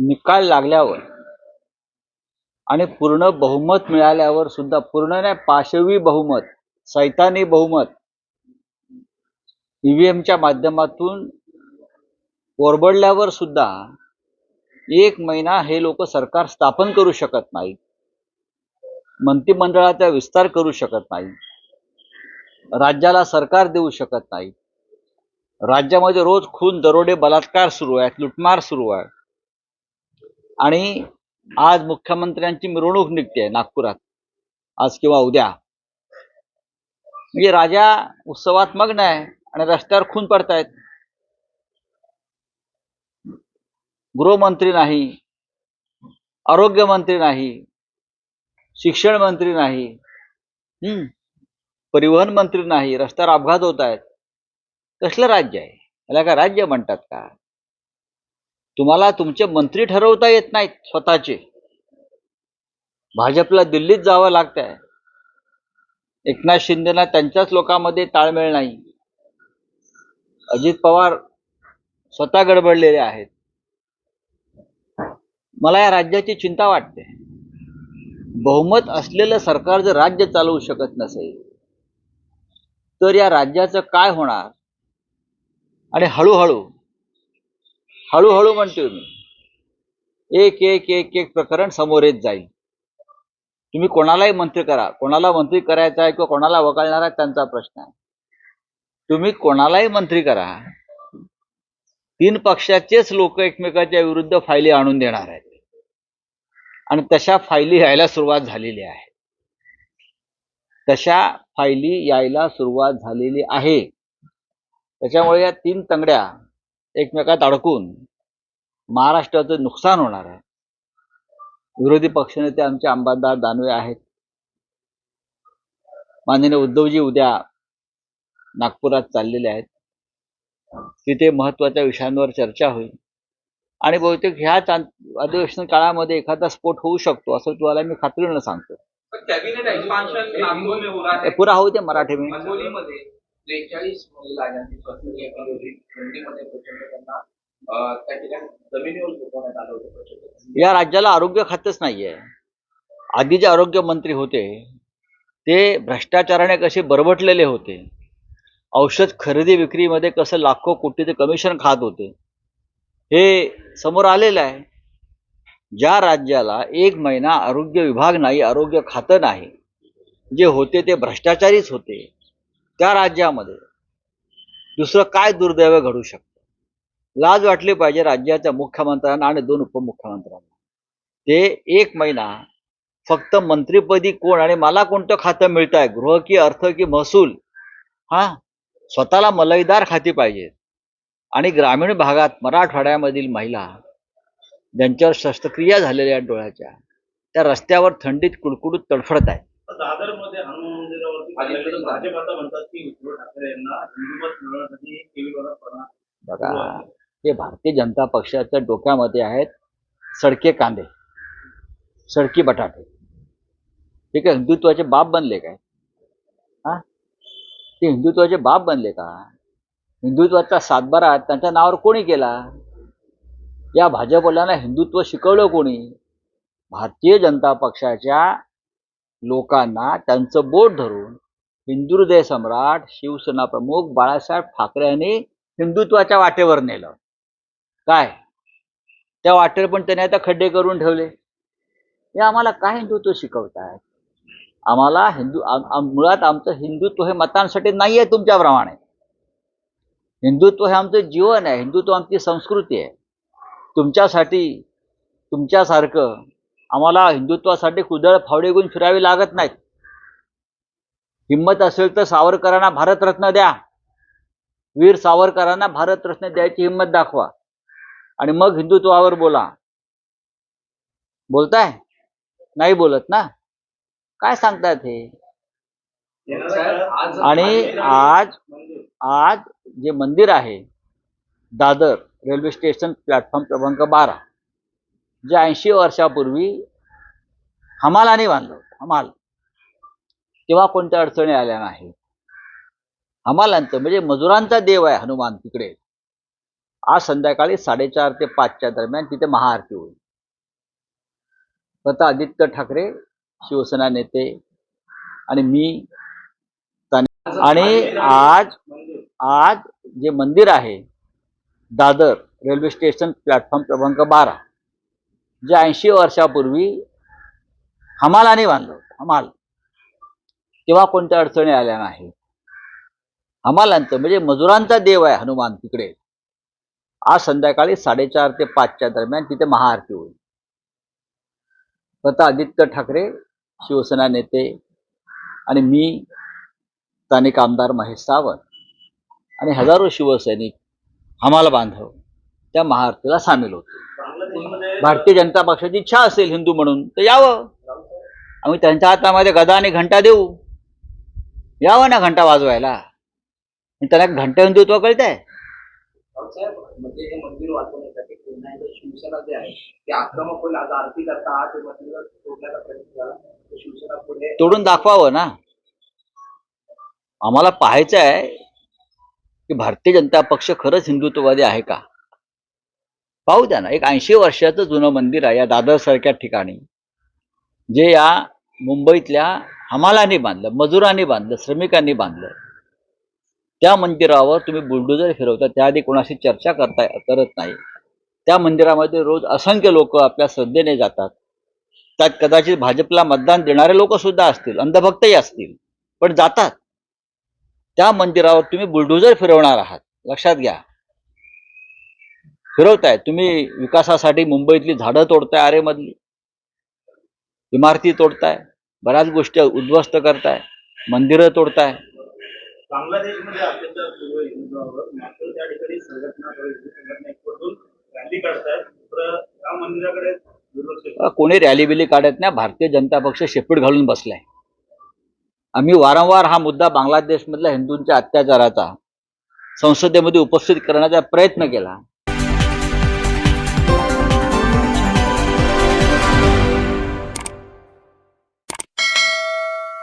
निकाल लागल्यावर आणि पूर्ण बहुमत मिळाल्यावर सुद्धा पूर्ण नाही पाशवी बहुमत सैतानी बहुमत ईव्हीएमच्या माध्यमातून ओरबडल्यावर सुद्धा एक महिना हे लोक सरकार स्थापन करू शकत नाही मंत्रिमंडळाचा विस्तार करू शकत नाही राज्याला सरकार देऊ शकत नाही राज्यामध्ये रोज खून दरोडे बलात्कार सुरू आहेत लुटमार सुरू आहे आणि आज मुख्यमंत्र्यांची मिरवणूक निघते नागपुरात. आज किंवा उद्या. म्हणजे राजा उत्सवात मग्न आहे आणि रस्त्यावर खून पडतायत. गृहमंत्री नाही आरोग्य मंत्री नाही शिक्षण मंत्री नाही हम्म परिवहन मंत्री नाही रस्त्यावर अपघात होत आहेत कसलं राज्य आहे? याला काय राज्य म्हणतात का? तुम्हाला तुमचे मंत्री ठरवता येत नाहीत स्वतःचे. भाजपला दिल्लीत जावं लागतंय. एकनाथ शिंदेना त्यांच्याच लोकांमध्ये ताळमेळ नाही. अजित पवार स्वतः गडबडलेले आहेत. मला या राज्याची चिंता वाटते. बहुमत असलेलं सरकार जर राज्य चालवू शकत नसेल तर या राज्याचं काय होणार? आणि हळूहळू हळूहळू म्हणतोय मी. एक एक एक एक प्रकरण समोर येत जाईल. तुम्ही कोणालाही मंत्री करा. कोणाला मंत्री करायचा आहे किंवा कोणाला वगळणार आहे त्यांचा प्रश्न आहे. तुम्ही कोणालाही मंत्री करा. तीन पक्षाचेच लोक एकमेकाच्या विरुद्ध फायली आणून देणार आहेत. आणि तशा फायली यायला सुरुवात झालेली आहे. तशा फायली यायला सुरुवात झालेली आहे. त्याच्यामुळे या तीन तंगड्या एकमेकात अडकून महाराष्ट्राचं नुकसान होणार आहे. विरोधी पक्षनेते आमचे अंबादार दानवे आहेत. माननीय उद्धवजी उद्या नागपुरात चाललेले आहेत. तिथे महत्त्वाच्या विषयांवर चर्चा होईल. आणि बहुतेक ह्याच अधिवेशन काळामध्ये एखादा स्फोट होऊ शकतो असं तुम्हाला मी खात्रीनं सांगतो. पुरा होऊ दे मराठी. त्रेचाळीस महिला ज्यांची स्वातंत्र्य थंडीमध्ये प्रचंड त्यांना त्या ठिकाणी जमिनीवर झोपवण्यात आलं होतं. प्रचंड या राज्याला आरोग्य खातच नाहीये. आधी जे आरोग्य मंत्री होते. ते भ्रष्टाचाराने कसे बरबटलेले होते. औषध खरेदी विक्रीमध्ये कसं लाखो कोटीचे कमिशन खात होते. हे समोर आलेलं आहे. ज्या राज्याला एक महिना आरोग्य विभाग नाही आरोग्य खातं नाही जे होते ते भ्रष्टाचारीच होते. त्या राज्यामध्ये दुसरं काय दुर्दैव घडू शकतं? लाज वाटली पाहिजे राज्याच्या मुख्यमंत्र्यांना आणि दोन उपमुख्यमंत्र्यांना. ते एक महिना फक्त मंत्रीपदी कोण आणि मला कोणतं खातं मिळत आहे गृह की अर्थ की महसूल? हा स्वतःला मलईदार खाती पाहिजेत आणि ग्रामीण भागात मराठवाड्यामधील महिला ज्यांच्यावर शस्त्रक्रिया झालेल्या आहेत डोळ्याच्या त्या रस्त्यावर थंडीत कुडकुडूत तडफडत आहेत. भाजप म्हणतात की उद्धव ठाकरे यांना हिंदुमत मिळवण्यासाठी बघा हे भारतीय जनता पक्षाच्या डोक्यामध्ये आहेत सडके कांदे सडकी बटाटे. ते काय हिंदुत्वाचे बाप बनले काय? हा? ते हिंदुत्वाचे बाप बनले का? हिंदुत्वाचा सातबारा त्यांच्या नावावर कोणी केला? या भाजपवाल्यांना हिंदुत्व शिकवलं कोणी? भारतीय जनता पक्षाच्या लोकांना त्यांचं बोट धरून हिंदुहृदय सम्राट शिवसेना प्रमुख बाळासाहेब ठाकरे यांनी हिंदुत्वाच्या वाटेवर नेलं. काय? त्या वाटेवर पण त्याने आता खड्डे करून ठेवले. हे आम्हाला काय हिंदुत्व शिकवतायत? आम्हाला हिंदू मुळात आमचं हिंदुत्व हे मतांसाठी नाही आहे तुमच्याप्रमाणे. हिंदुत्व हे आमचं जीवन आहे. हिंदुत्व आमची संस्कृती आहे. तुमच्यासाठी तुमच्यासारखं आम्हाला हिंदुत्वासाठी कुदळ फावडे घेऊन फिरावी लागत नाहीत. हिंमत असेल तर सावरकरांना भारतरत्न द्या. वीर सावरकरांना भारतरत्न द्यायची हिंमत दाखवा. आणि मग हिंदुत्वावर बोला. बोलताय? नाही बोलत ना? काय सांगतात हे आणि आज आज जे मंदिर आहे दादर रेल्वे स्टेशन प्लॅटफॉर्म क्रमांक बारा जे ऐंशी वर्षापूर्वी हमालाने बांधलं हमाल. तेव्हा कोणत्या अडचणी आल्या नाही. हमालांचं म्हणजे मजुरांचा देव आहे हनुमान तिकडे. आज संध्याकाळी साडेचार ते पाचच्या दरम्यान तिथे महाआरती होईल. स्वतः आदित्य ठाकरे शिवसेना नेते आणि मी आणि आज आज जे मंदिर आहे दादर रेल्वे स्टेशन प्लॅटफॉर्म क्रमांक बारा जे ऐंशी वर्षापूर्वी हमालाने बांधलं हमाल. तेव्हा कोणत्या अडचणी आल्या नाही. हमालांचं म्हणजे मजुरांचा देव आहे हनुमान तिकडे. आज संध्याकाळी साडेचार ते पाचच्या दरम्यान तिथे महाआरती होईल. स्वतः आदित्य ठाकरे शिवसेना नेते आणि मी स्थानिक आमदार महेश सावंत आणि हजारो शिवसैनिक हमाल बांधव त्या महाआरतीला सामील होते. भारतीय जनता पक्षाची इच्छा असेल हिंदू म्हणून तर यावं. आम्ही त्यांच्या हातामध्ये गदा आणि घंटा देऊ. यावं ना घंटा वाजवायला. मी त्याला घंटा हिंदुत्व कळतंय? साहेब म्हणजे हे मंदिर वाचवण्यासाठी पुन्हा एकदा शिवसेना जे आहे ते आक्रमक होईल आज आरती करता मंदिर तोडण्याचा प्रयत्न झाला शिवसेना पुढे तोडून दाखवावं ना. आम्हाला पाहायचं आहे की भारतीय जनता पक्ष खरंच हिंदुत्ववादी आहे का? पाहू द्या ना एक ऐंशी वर्षाचं जुनं मंदिर आहे या दादरसारख्या ठिकाणी जे या मुंबईतल्या हमालांनी बांधलं मजुरांनी बांधलं श्रमिकांनी बांधलं. त्या मंदिरावर तुम्ही बुलडोजर फिरवता त्याआधी कोणाशी चर्चा करता करत नाही. त्या मंदिरामध्ये रोज असंख्य लोक आपल्या श्रद्धेने जातात. त्यात कदाचित भाजपला मतदान देणारे लोक सुद्धा असतील अंधभक्तही असतील पण जातात. त्या मंदिरावर तुम्ही बुलडोजर फिरवणार आहात लक्षात घ्या. फिरवताय तुम्ही विकासासाठी मुंबईतली झाडं तोडताय आरेमधली. इमारती तोडताय. बऱ्याच गोष्टी उद्ध्वस्त करताय. मंदिरं तोडताय. बांगलादेशमध्ये अत्याचार सुरू आहे हिंदूंवर मात्र त्या ठिकाणी संघटना किंवा हिंदू संघटना एकवटून रॅली काढतायत. तर त्या मंदिराकडे दुर्लक्ष अ, कोणी रॅली बिली काढत नाही भारतीय जनता पक्ष शेपूट घालून बसलाय. आम्ही वारंवार हा मुद्दा बांगलादेशमधल्या हिंदूंच्या अत्याचाराचा संसदेमध्ये उपस्थित करण्याचा प्रयत्न केला.